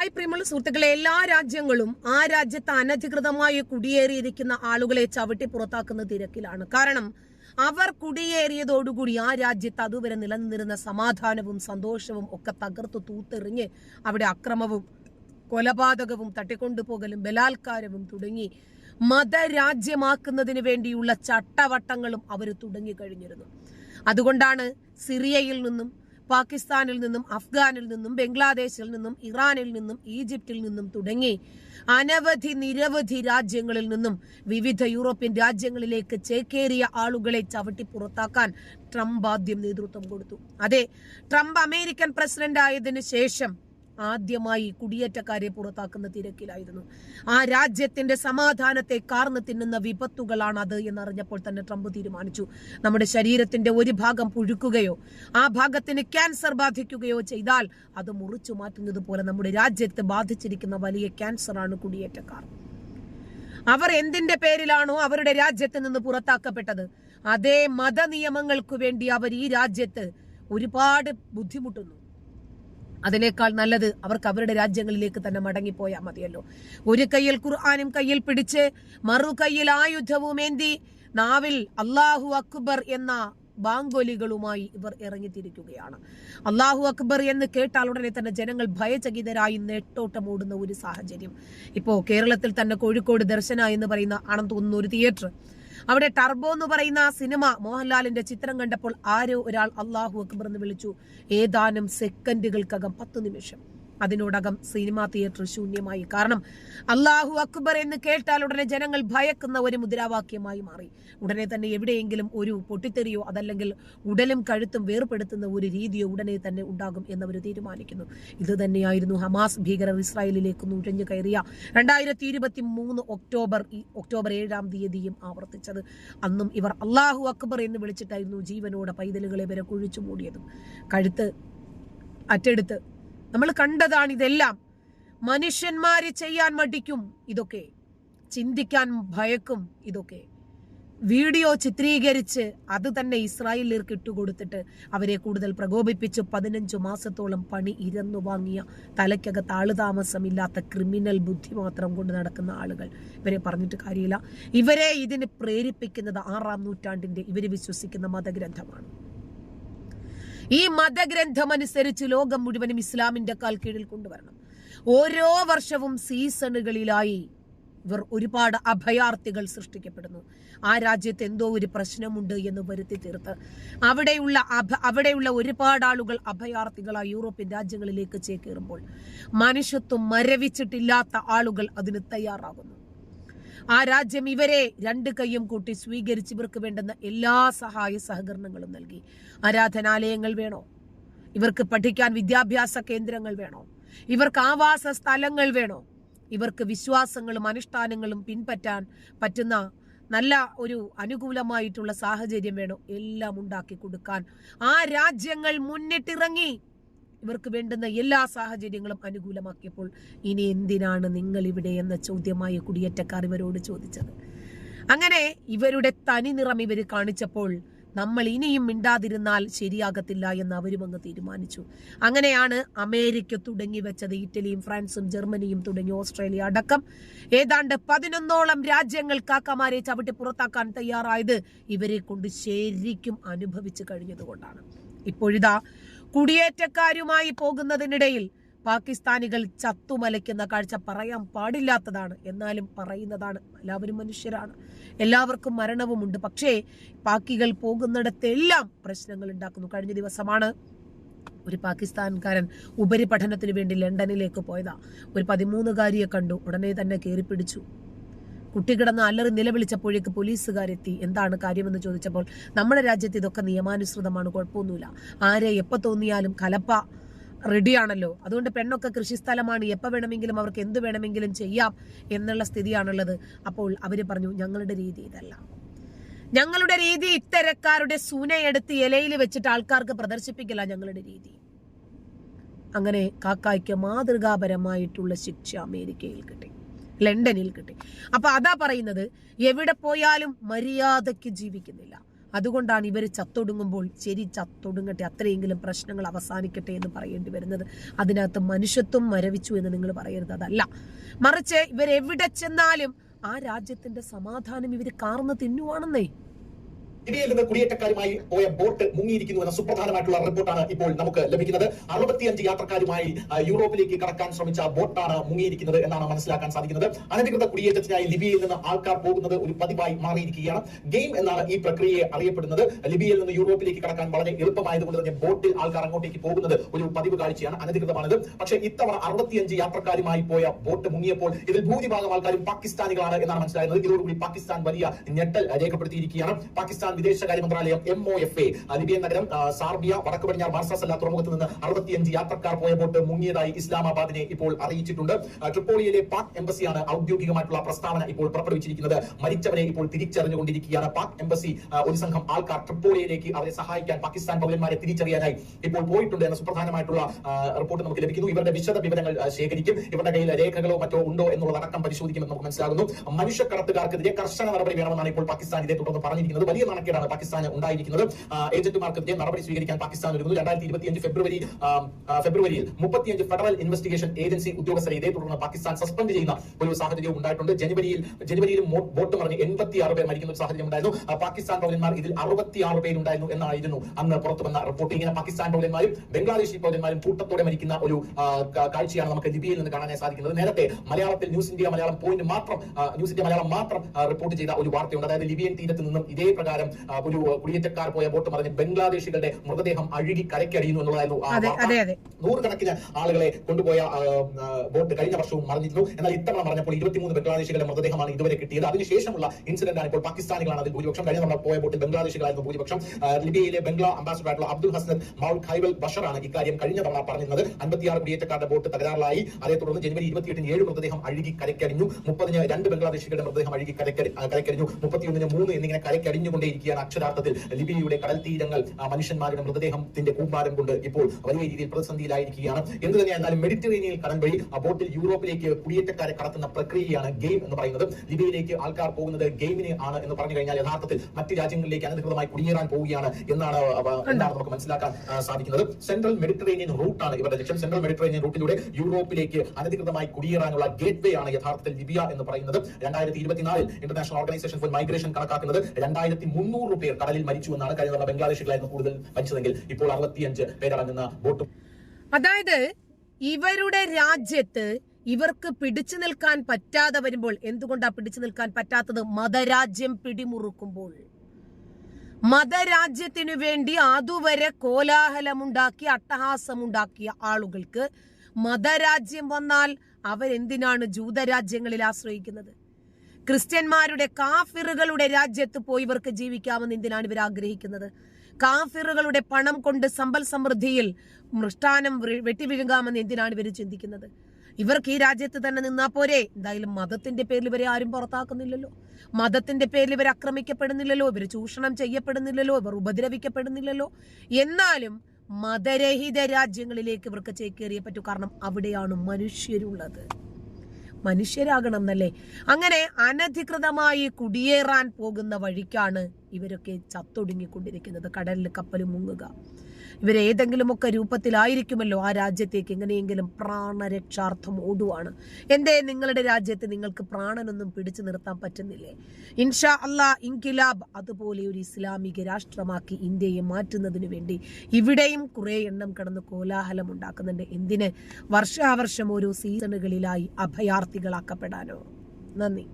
Hi പ്രിയമുള്ള സുഹൃത്തുക്കളെ എല്ലാ രാജ്യങ്ങളും ആ രാജ്യത്ത് അനധികൃതമായി കുടിയേറിയിരിക്കുന്ന ആളുകളെ ചവിട്ടി പുറത്താക്കുന്ന തിരക്കിലാണ്. കാരണം അവർ കുടിയേറിയതോടുകൂടി ആ രാജ്യത്ത് അതുവരെ നിലനിന്നിരുന്ന സമാധാനവും സന്തോഷവും ഒക്കെ തകർത്ത് തൂത്തെറിഞ്ഞ് അവിടെ അക്രമവും കൊലപാതകവും തട്ടിക്കൊണ്ടുപോകലും ബലാത്കാരവും തുടങ്ങി മതരാജ്യമാക്കുന്നതിന് വേണ്ടിയുള്ള ചട്ടവട്ടങ്ങളും അവർ തുടങ്ങി കഴിഞ്ഞിരുന്നു അതുകൊണ്ടാണ് സിറിയയിൽ നിന്നും പാകിസ്ഥാനിൽ നിന്നും അഫ്ഗാനിൽ നിന്നും ബംഗ്ലാദേശിൽ നിന്നും ഇറാനിൽ നിന്നും ഈജിപ്തിൽ നിന്നും തുടങ്ങി അനവധി നിരവധി രാജ്യങ്ങളിൽ നിന്നും വിവിധ യൂറോപ്യൻ രാജ്യങ്ങളിലേക്ക് ചേക്കേറിയ ആളുകളെ ചവിട്ടി പുറത്താക്കാൻ ട്രംപ് ആദ്യം നേതൃത്വം കൊടുത്തു. അതെ ട്രംപ് അമേരിക്കൻ പ്രസിഡന്റ് ആയതിനു ശേഷം ആദ്യമായി കുടിയേറ്റക്കാരെ പുറത്താക്കുന്ന തിരക്കിലായിരുന്നു. ആ രാജ്യത്തിന്റെ സമാധാനത്തെ കാർന്നു തിന്നുന്ന വിപത്തുകളാണ് അത് എന്നറിഞ്ഞപ്പോൾ തന്നെ ട്രംപ് തീരുമാനിച്ചു. നമ്മുടെ ശരീരത്തിന്റെ ഒരു ഭാഗം പുഴുക്കുകയോ ആ ഭാഗത്തിന് ക്യാൻസർ ബാധിക്കുകയോ ചെയ്താൽ അത് മുറിച്ചു മാറ്റുന്നത് പോലെ നമ്മുടെ രാജ്യത്ത് ബാധിച്ചിരിക്കുന്ന വലിയ ക്യാൻസറാണ് കുടിയേറ്റക്കാർ. അവർ എന്തിന്റെ പേരിലാണോ അവരുടെ രാജ്യത്ത് നിന്ന് പുറത്താക്കപ്പെട്ടത്? അതേ മത നിയമങ്ങൾക്ക് വേണ്ടി അവർ ഈ രാജ്യത്ത് ഒരുപാട് ബുദ്ധിമുട്ടുന്നു. അതിനേക്കാൾ നല്ലത് അവർക്ക് അവരുടെ രാജ്യങ്ങളിലേക്ക് തന്നെ മടങ്ങിപ്പോയാൽ മതിയല്ലോ. ഒരു കയ്യിൽ ഖുർആാനും കയ്യിൽ പിടിച്ച് മറു കയ്യിൽ ആയുധവും ഏന്തി നാവിൽ അള്ളാഹു അക്ബർ എന്ന ബാങ്കൊലികളുമായി ഇവർ ഇറങ്ങിത്തിരിക്കുകയാണ്. അള്ളാഹു അക്ബർ എന്ന് കേട്ടാൽ ഉടനെ തന്നെ ജനങ്ങൾ ഭയചകിതരായി നെട്ടോട്ടമോടുന്ന ഒരു സാഹചര്യം. ഇപ്പോ കേരളത്തിൽ തന്നെ കോഴിക്കോട് ദർശന എന്ന് പറയുന്ന ആണെന്ന് തോന്നുന്ന ഒരു തിയേറ്റർ അവിടെ ടർബോ എന്ന് പറയുന്ന ആ സിനിമ മോഹൻലാലിന്റെ ചിത്രം കണ്ടപ്പോൾ ആരോ ഒരാൾ അള്ളാഹു അക്ബർ എന്ന് വിളിച്ചു. ഏതാനും സെക്കൻഡുകൾക്കകം പത്ത് നിമിഷം. അതിനോടകം സിനിമാ തിയേറ്റർ ശൂന്യമായി. കാരണം അള്ളാഹു അക്ബർ എന്ന് കേട്ടാൽ ഉടനെ ജനങ്ങൾ ഭയക്കുന്ന ഒരു മുദ്രാവാക്യമായി മാറി. ഉടനെ തന്നെ എവിടെയെങ്കിലും ഒരു പൊട്ടിത്തെറിയോ അതല്ലെങ്കിൽ ഉടലും കഴുത്തും വേർപെടുത്തുന്ന ഒരു രീതിയോ ഉടനെ തന്നെ ഉണ്ടാകും എന്നവർ തീരുമാനിക്കുന്നു. ഇത് തന്നെയായിരുന്നു ഹമാസ് ഭീകരർ ഇസ്രായേലിലേക്ക് നുഴഞ്ഞു കയറിയ രണ്ടായിരത്തി ഇരുപത്തി മൂന്ന് ഒക്ടോബർ ഒക്ടോബർ ഏഴാം തീയതിയും ആവർത്തിച്ചത്. അന്നും ഇവർ അള്ളാഹു അക്ബർ എന്ന് വിളിച്ചിട്ടായിരുന്നു ജീവനോടെ പൈതലുകളെ വരെ കുഴിച്ചു മൂടിയതും. കഴുത്ത് അറ്റെടുത്ത് നമ്മൾ കണ്ടതാണ് ഇതെല്ലാം. മനുഷ്യന്മാര് ചെയ്യാൻ മടിക്കും ഇതൊക്കെ. ചിന്തിക്കാൻ ഭയക്കും ഇതൊക്കെ. വീഡിയോ ചിത്രീകരിച്ച് അത് തന്നെ ഇസ്രായേലിലേക്ക് ഇട്ടുകൊടുത്തിട്ട് അവരെ കൂടുതൽ പ്രകോപിപ്പിച്ച് പതിനഞ്ചു മാസത്തോളം പണി ഇരന്നു വാങ്ങിയ തലയ്ക്കകത്ത് ആളുതാമസമില്ലാത്ത ക്രിമിനൽ ബുദ്ധി മാത്രം കൊണ്ട് നടക്കുന്ന ആളുകൾ. ഇവരെ പറഞ്ഞിട്ട് കാര്യമില്ല. ഇവരെ ഇതിന് പ്രേരിപ്പിക്കുന്നത് ആറാം നൂറ്റാണ്ടിന്റെ ഇവർ വിശ്വസിക്കുന്ന മതഗ്രന്ഥമാണ്. ഈ മതഗ്രന്ഥം അനുസരിച്ച് ലോകം മുഴുവനും ഇസ്ലാമിന്റെ കാൽ കീഴിൽ കൊണ്ടുവരണം. ഓരോ വർഷവും സീസണുകളിലായി ഇവർ ഒരുപാട് അഭയാർത്ഥികൾ സൃഷ്ടിക്കപ്പെടുന്നു. ആ രാജ്യത്ത് എന്തോ ഒരു പ്രശ്നമുണ്ട് എന്ന് വരുത്തി തീർത്ത്. അവിടെയുള്ള അഭ അവിടെയുള്ള ഒരുപാട് ആളുകൾ അഭയാർത്ഥികളായി യൂറോപ്യൻ രാജ്യങ്ങളിലേക്ക് ചേക്കേറുമ്പോൾ മനുഷ്യത്വം മരവിച്ചിട്ടില്ലാത്ത ആളുകൾ അതിന് തയ്യാറാകുന്നു. ആ രാജ്യം ഇവരെ രണ്ട് കൈയും കൂട്ടി സ്വീകരിച്ച് ഇവർക്ക് വേണ്ടുന്ന എല്ലാ സഹായ സഹകരണങ്ങളും നൽകി. ആരാധനാലയങ്ങൾ വേണോ? ഇവർക്ക് പഠിക്കാൻ വിദ്യാഭ്യാസ കേന്ദ്രങ്ങൾ വേണോ? ഇവർക്ക് ആവാസ സ്ഥലങ്ങൾ വേണോ? ഇവർക്ക് വിശ്വാസങ്ങളും അനുഷ്ഠാനങ്ങളും പിൻപറ്റാൻ പറ്റുന്ന നല്ല ഒരു അനുകൂലമായിട്ടുള്ള സാഹചര്യം വേണോ? എല്ലാം ഉണ്ടാക്കി കൊടുക്കാൻ ആ രാജ്യങ്ങൾ മുന്നിട്ടിറങ്ങി. ഇവർക്ക് വേണ്ടുന്ന എല്ലാ സാഹചര്യങ്ങളും അനുകൂലമാക്കിയപ്പോൾ ഇനി എന്തിനാണ് നിങ്ങൾ ഇവിടെ എന്ന ചോദ്യമായി കുടിയേറ്റക്കാർ ഇവരോട് ചോദിച്ചത്? അങ്ങനെ ഇവരുടെ തനി നിറം ഇവർ കാണിച്ചപ്പോൾ നമ്മൾ ഇനിയും മിണ്ടാതിരുന്നാൽ ശരിയാകത്തില്ല എന്ന് അവരും അങ്ങ് തീരുമാനിച്ചു. അങ്ങനെയാണ് അമേരിക്ക തുടങ്ങി വെച്ചത്. ഇറ്റലിയും ഫ്രാൻസും ജർമ്മനിയും തുടങ്ങി ഓസ്ട്രേലിയ അടക്കം ഏതാണ്ട് പതിനൊന്നോളം രാജ്യങ്ങൾ കാക്കമാരെ ചവിട്ടി പുറത്താക്കാൻ തയ്യാറായത് ഇവരെ കൊണ്ട് ശരിക്കും അനുഭവിച്ചു കഴിഞ്ഞതുകൊണ്ടാണ്. ഇപ്പോഴിതാ കുടിയേറ്റക്കാരുമായി പോകുന്നതിനിടയിൽ പാകിസ്ഥാനികൾ ചത്തുമലയ്ക്കുന്ന കാഴ്ച പറയാൻ പാടില്ലാത്തതാണ്. എന്നാലും പറയുന്നതാണ്. എല്ലാവരും മനുഷ്യരാണ്. എല്ലാവർക്കും മരണവുമുണ്ട്. പക്ഷേ പാക്കികൾ പോകുന്നിടത്തെല്ലാം പ്രശ്നങ്ങൾ ഉണ്ടാക്കുന്നു. കഴിഞ്ഞ ദിവസമാണ് ഒരു പാകിസ്ഥാൻകാരൻ ഉപരിപഠനത്തിന് വേണ്ടി ലണ്ടനിലേക്ക് പോയതാ. ഒരു പതിമൂന്നുകാരിയെ കണ്ടു. ഉടനെ തന്നെ കയറി പിടിച്ചു. കുട്ടി കിടന്ന് അല്ലറി നിലവിളിച്ചപ്പോഴേക്ക് പോലീസുകാരെത്തി. എന്താണ് കാര്യമെന്ന് ചോദിച്ചപ്പോൾ നമ്മുടെ രാജ്യത്ത് ഇതൊക്കെ നിയമാനുസൃതമാണ് കുഴപ്പമൊന്നുമില്ല. ആരെ എപ്പോൾ തോന്നിയാലും കലപ്പ റെഡിയാണല്ലോ. അതുകൊണ്ട് പെണ്ണൊക്കെ കൃഷിസ്ഥലമാണ്. എപ്പോൾ വേണമെങ്കിലും അവർക്ക് എന്ത് വേണമെങ്കിലും ചെയ്യാം എന്നുള്ള സ്ഥിതിയാണുള്ളത്. അപ്പോൾ അവർ പറഞ്ഞു ഞങ്ങളുടെ രീതി ഇതല്ല. ഞങ്ങളുടെ രീതി ഇത്തരക്കാരുടെ സൂനയെടുത്ത് ഇലയിൽ വെച്ചിട്ട് ആൾക്കാർക്ക് പ്രദർശിപ്പിക്കില്ല ഞങ്ങളുടെ രീതി. അങ്ങനെ കാക്കായ്ക്ക് മാതൃകാപരമായിട്ടുള്ള ശിക്ഷ അമേരിക്കയിൽ കിട്ടി. ലണ്ടനിൽ കിട്ടി. അപ്പൊ അതാ പറയുന്നത് എവിടെ പോയാലും മര്യാദയ്ക്ക് ജീവിക്കുന്നില്ല. അതുകൊണ്ടാണ് ഇവർ ചത്തൊടുങ്ങുമ്പോൾ ശരി ചത്തൊടുങ്ങട്ടെ അത്രയെങ്കിലും പ്രശ്നങ്ങൾ അവസാനിക്കട്ടെ എന്ന് പറയേണ്ടി വരുന്നത്. അതിനകത്ത് മനുഷ്യത്വം മരവിച്ചു എന്ന് നിങ്ങൾ പറയരുത് അതല്ല. മറിച്ച് ഇവരെവിടെ ചെന്നാലും ആ രാജ്യത്തിന്റെ സമാധാനം ഇവർ കാർന്ന് തിന്നുവാണെന്നേ. ലിബിയയിൽ നിന്ന് കുടിയേറ്റക്കാരുമായി പോയ ബോട്ട് മുങ്ങിയിരിക്കുന്നു എന്ന സുപ്രധാനമായിട്ടുള്ള റിപ്പോർട്ടാണ് ഇപ്പോൾ നമുക്ക് ലഭിക്കുന്നത്. അറുപത്തിയഞ്ച് യാത്രക്കാരുമായി യൂറോപ്പിലേക്ക് കടക്കാൻ ശ്രമിച്ച ബോട്ടാണ് മുങ്ങിയിരിക്കുന്നത് എന്നാണ് മനസ്സിലാക്കാൻ സാധിക്കുന്നത്. അനധികൃത കുടിയേറ്റത്തിനായി ലിബിയയിൽ നിന്ന് ആൾക്കാർ പോകുന്നത് ഒരു പതിവായി മാറിയിരിക്കുകയാണ്. ഗെയിം എന്നാണ് ഈ പ്രക്രിയയെ അറിയപ്പെടുന്നത്. ലിബിയയിൽ നിന്ന് യൂറോപ്പിലേക്ക് കടക്കാൻ വളരെ എളുപ്പമായതുകൊണ്ട് തന്നെ ബോട്ടിൽ ആൾക്കാർ അങ്ങോട്ടേക്ക് പോകുന്നത് ഒരു പതിവ് കാഴ്ചയാണ് അനധികൃതമാണിത്. പക്ഷേ ഇത്തവണ അറുപത്തിയഞ്ച് യാത്രക്കാരുമായി പോയ ബോട്ട് മുങ്ങിയപ്പോൾ ഇതിൽ ഭൂരിഭാഗം ആൾക്കാരും പാകിസ്ഥാനികളാണ് എന്നാണ് മനസ്സിലായത് ഇതോടുകൂടി പാകിസ്ഥാൻ വലിയ ഞെട്ടൽ രേഖപ്പെടുത്തിയിരിക്കുകയാണ്. പാകിസ്ഥാൻ വിദേശകാര്യ മന്ത്രാലയം M O F A Libyan നഗരം സാർബിയ വടക്ക് പടിഞ്ഞാറ് മാർസാസല്ല തുറമുഖത്ത് നിന്ന് അറുപത്തിയഞ്ച് യാത്രക്കാർ പോയ ബോട്ട് മുങ്ങിയതായി ഇസ്ലാമാബാദിനെ ഇപ്പോൾ അറിയിച്ചിട്ടുണ്ട്. ട്രിപ്പോളിയിലെ പാക് എംബസിയാണ് ഔദ്യോഗികമായിട്ടുള്ള പ്രസ്താവന ഇപ്പോൾ പുറപ്പെടുവിച്ചിരിക്കുന്നത്. മരിച്ചവരെ ഇപ്പോൾ തിരിച്ചറിഞ്ഞുകൊണ്ടിരിക്കുകയാണ് പാക് എംബസി. ഒരു സംഘം ആൾക്കാർ ട്രിപ്പോളിയിലേക്ക് അവരെ സഹായിക്കാൻ പാകിസ്ഥാൻ പൗരന്മാരെ തിരിച്ചറിയാനായി ഇപ്പോൾ പോയിട്ടുണ്ട് എന്ന സുപ്രധാനമായിട്ടുള്ള റിപ്പോർട്ട് നമുക്ക് ലഭിക്കുന്നു. ഇവരുടെ വിശദ വിവരങ്ങൾ ശേഖരിക്കും. ഇവരുടെ കയ്യിൽ രേഖകളോ മറ്റോ ഉണ്ടോ എന്നുള്ള എന്നുള്ളതടക്കം പരിശോധിക്കുമെന്ന് നമുക്ക് മനസ്സിലാകുന്നു. മനുഷ്യക്കടത്തുകാർക്കെതിരെ കർശന നടപടി വേണമെന്നാണ് ഇപ്പോൾ പാകിസ്ഥാൻ ഇതേ തുടർന്ന് പറഞ്ഞിരിക്കുന്നത്. വലിയ നാണക്കേടാണ് പാകിസ്ഥാന് ഉണ്ടായിരിക്കുന്നത്. ഏജന്റുമാർക്കെതിരെ നടപടി സ്വീകരിക്കാൻ പാകിസ്ഥാൻ ഒരുങ്ങുന്നു. രണ്ടായിരത്തി ഇരുപത്തിയഞ്ച് ഫെബ്രുവരി ഫെബ്രുവരിയിൽ മുപ്പത്തിയഞ്ച് ഫെഡറൽ ഇൻവെസ്റ്റിഗേഷൻ ഏജൻസി ഉദ്യോഗസ്ഥരെ ഇതേ തുടർന്ന് പാകിസ്ഥാൻ സസ്പെൻഡ് ചെയ്യുന്ന ഒരു സാഹചര്യവും ഉണ്ടായിട്ടുണ്ട്. ജനുവരിയിൽ വോട്ട് ബോട്ട് മറിഞ്ഞ് എൺപത്തി ആറ് പേർ മരിക്കുന്ന ഒരു സാഹചര്യം ഉണ്ടായിരുന്നു. പാകിസ്ഥാൻ പൗരന്മാർ ഇതിൽ അറുപത്തി ആറ് പേരുണ്ടായിരുന്നു എന്നായിരുന്നു അന്ന് പുറത്തു വന്ന റിപ്പോർട്ട്. ഇങ്ങനെ പാകിസ്ഥാൻ പൗരന്മാരും ബംഗ്ലാദേശി പൗരന്മാരും കൂട്ടത്തോടെ മരിക്കുന്ന ഒരു കാഴ്ചയാണ് നമുക്ക് ലിബിയയിൽ നിന്ന് കാണാനായി സാധിക്കുന്നത്. നേരത്തെ മലയാളത്തിൽ ന്യൂസ് ഇന്ത്യ മലയാളം പോയിന്റ് മാത്രം ന്യൂസ് ഇന്ത്യ മലയാളം മാത്രം റിപ്പോർട്ട് ചെയ്ത ഒരു വാർത്തയുണ്ട്. അതായത് ലിബിയൻ തീരത്ത് നിന്നും ഇതേ പ്രകാരം ആ, ഒരു കുടിയേറ്റക്കാർ പോയ ബോട്ട് മറിഞ്ഞ് ബംഗ്ലാദേശികളുടെ മൃതദേഹം അഴുകി കരയ്ക്കടിയുന്നു എന്നുള്ളതായിരുന്നു നൂറുകണക്കിന് ആളുകളെ കൊണ്ടുപോയ ബോട്ട് കഴിഞ്ഞ വർഷവും മറിഞ്ഞിരുന്നു. എന്നാൽ ഇത്തവണ മറിഞ്ഞപ്പോൾ ഇരുപത്തിമൂന്ന് ബംഗ്ലാദേശികളുടെ മൃതദേഹമാണ് ഇതുവരെ കിട്ടിയത്. അതിനുശേഷമുള്ള ഇൻസിഡന്റ് ആണ് ഇപ്പോൾ പാകിസ്ഥാനികളാണ് അതിൽ ഭൂരിപക്ഷം. കഴിഞ്ഞ തവണ പോയ ബോട്ടിൽ ബംഗ്ലാദേശികളായിരുന്നു ഭൂരിപക്ഷം. ലിബിയയിലെ ബംഗ്ലാ അംബാസിഡർ ആയിട്ടുള്ള അബ്ദുൽ ഹസൻ മൗൾ ഖൈബൽ ബഷറാണ് ഇക്കാര്യം കഴിഞ്ഞ തവണ പറഞ്ഞിരുന്നത്. അൻപത്തിയാറ് കുടിയേറ്റക്കാരുടെ ബോട്ട് തകരാറിലായി. അതേ തുടർന്ന് ജനുവരി ഇരുപത്തിയെട്ടിന് ഏഴ് മൃതദേഹം അഴുകി കരയ്ക്കടിഞ്ഞു. മുപ്പതിന് രണ്ട് ബംഗ്ലാദേശികളുടെ മൃതദേഹം അഴുകി കരയ്ക്കടി കരയ്ക്കടിഞ്ഞു. മുപ്പത്തിയൊന്നിന് മൂന്ന് എന്നിങ്ങനെ കരയ്ക്കടിഞ്ഞുകൊണ്ടേയിരിക്കുകയാണ് അക്ഷരാർത്ഥത്തിൽ. ലിബിയയുടെ കടൽ തീരങ്ങൾ മനുഷ്യന്മാരുടെ മൃതദേഹത്തിന്റെ കൂമ്പാരം കൊണ്ട് ഇപ്പോൾ വലിയ രീതിയിൽ പ്രതിസന്ധിയിലായിരിക്കുകയാണ്. എന്ത് തന്നെയായിരുന്നാലും മെഡിറ്ററേനിയൻ കടൽ വഴി ആ ബോട്ടിൽ യൂറോപ്പിലേക്ക് കുടിയേറ്റക്കാരെ കടത്തുന്ന പ്രക്രിയയാണ് ഗെയിം എന്ന് പറയുന്നത്. ലിബിയയിലേക്ക് ആൾക്കാർ പോകുന്നത് ഗെയിമിന് ആണ് എന്ന് പറഞ്ഞു കഴിഞ്ഞാൽ യഥാർത്ഥത്തിൽ മറ്റ് രാജ്യങ്ങളിലേക്ക് അനധികൃതമായി കുടിയേറാൻ പോവുകയാണ് എന്നാണ് എന്താണ് നമുക്ക് മനസ്സിലാക്കാൻ സാധിക്കുന്നത്. സെൻട്രൽ മെഡിറ്ററേനിയൻ റൂട്ടാണ് ഇവരുടെ ലക്ഷ്യം. സെൻട്രൽ മെഡിറ്ററേനിയൻ റൂട്ടിലൂടെ യൂറോപ്പിലേക്ക് അനധികൃതമായി കുടിയേറാനുള്ള ഗേറ്റ് വേ ആണ് യഥാർത്ഥത്തിൽ ലിബിയ എന്ന് പറയുന്നത്. രണ്ടായിരത്തി ഇരുപത്തിനാലിൽ ഇന്റർനാഷണൽ ഓർഗനൈസേഷൻ ഫോർ മൈഗ്രേഷൻ കണക്കാക്കുന്നത്. രണ്ടായിരത്തി മുന്നൂറ് പേർ കടലിൽ മരിച്ചു എന്നാണ് കഴിഞ്ഞ തവണ ബംഗ്ലാദേശികളായിരുന്നു കൂടുതൽ മരിച്ചതെങ്കിൽ ഇപ്പോൾ അറുപത്തിയഞ്ച് പേരടങ്ങുന്ന ബോട്ട് അതായത് ഇവരുടെ രാജ്യത്ത് ഇവർക്ക് പിടിച്ചു നിൽക്കാൻ പറ്റാതെ വരുമ്പോൾ എന്തുകൊണ്ടാ പിടിച്ചു നിൽക്കാൻ പറ്റാത്തത്? മതരാജ്യം പിടിമുറുക്കുമ്പോൾ. മതരാജ്യത്തിനു വേണ്ടി അതുവരെ കോലാഹലമുണ്ടാക്കി അട്ടഹാസമുണ്ടാക്കിയ ആളുകൾക്ക് മതരാജ്യം വന്നാൽ അവരെന്തിനാണ് ജൂതരാജ്യങ്ങളിൽ ആശ്രയിക്കുന്നത്? ക്രിസ്ത്യന്മാരുടെ കാഫിറുകളുടെ രാജ്യത്ത് പോയി ഇവർക്ക് ജീവിക്കാമെന്ന് എന്തിനാണ് ഇവർ ആഗ്രഹിക്കുന്നത്? കാഫിറുകളുടെ പണം കൊണ്ട് സമ്പൽ സമൃദ്ധിയിൽ മൃഷ്ടാനം വെട്ടിവിഴുങ്ങാമെന്ന് എന്തിനാണ് ഇവർ ചിന്തിക്കുന്നത്? ഇവർക്ക് ഈ രാജ്യത്ത് തന്നെ നിന്നാ പോരെ? എന്തായാലും മതത്തിന്റെ പേരിൽ ഇവരെ ആരും പുറത്താക്കുന്നില്ലല്ലോ. മതത്തിന്റെ പേരിൽ ഇവർ ആക്രമിക്കപ്പെടുന്നില്ലല്ലോ. ഇവർ ചൂഷണം ചെയ്യപ്പെടുന്നില്ലല്ലോ. ഇവർ ഉപദ്രവിക്കപ്പെടുന്നില്ലല്ലോ. എന്നാലും മതരഹിത രാജ്യങ്ങളിലേക്ക് ഇവർക്ക് ചേക്കേറിയേ പറ്റൂ. കാരണം അവിടെയാണ് മനുഷ്യരുള്ളത്. മനുഷ്യരാകണം എന്നല്ലേ അങ്ങനെ അനധികൃതമായി കുടിയേറാൻ പോകുന്ന വഴിക്കാണ് ഇവരൊക്കെ ചത്തൊടുങ്ങിക്കൊണ്ടിരിക്കുന്നത്. കടലിൽ കപ്പൽ മുങ്ങുക. ഇവരേതെങ്കിലുമൊക്കെ രൂപത്തിലായിരിക്കുമല്ലോ ആ രാജ്യത്തേക്ക് എങ്ങനെയെങ്കിലും പ്രാണരക്ഷാർത്ഥം ഓടുവാണ്. എന്തേ നിങ്ങളുടെ രാജ്യത്ത് നിങ്ങൾക്ക് പ്രാണനൊന്നും പിടിച്ചു നിർത്താൻ പറ്റുന്നില്ലേ? ഇൻഷാ അല്ലാ ഇൻകിലാബ് അതുപോലെ ഒരു ഇസ്ലാമിക രാഷ്ട്രമാക്കി ഇന്ത്യയെ മാറ്റുന്നതിന് വേണ്ടി ഇവിടെയും കുറെ എണ്ണം കടന്ന് കോലാഹലം ഉണ്ടാക്കുന്നുണ്ട്. എന്തിന്? വർഷാവർഷം ഓരോ സീസണുകളിലായി അഭയാർത്ഥികളാക്കപ്പെടാനോ? നന്ദി.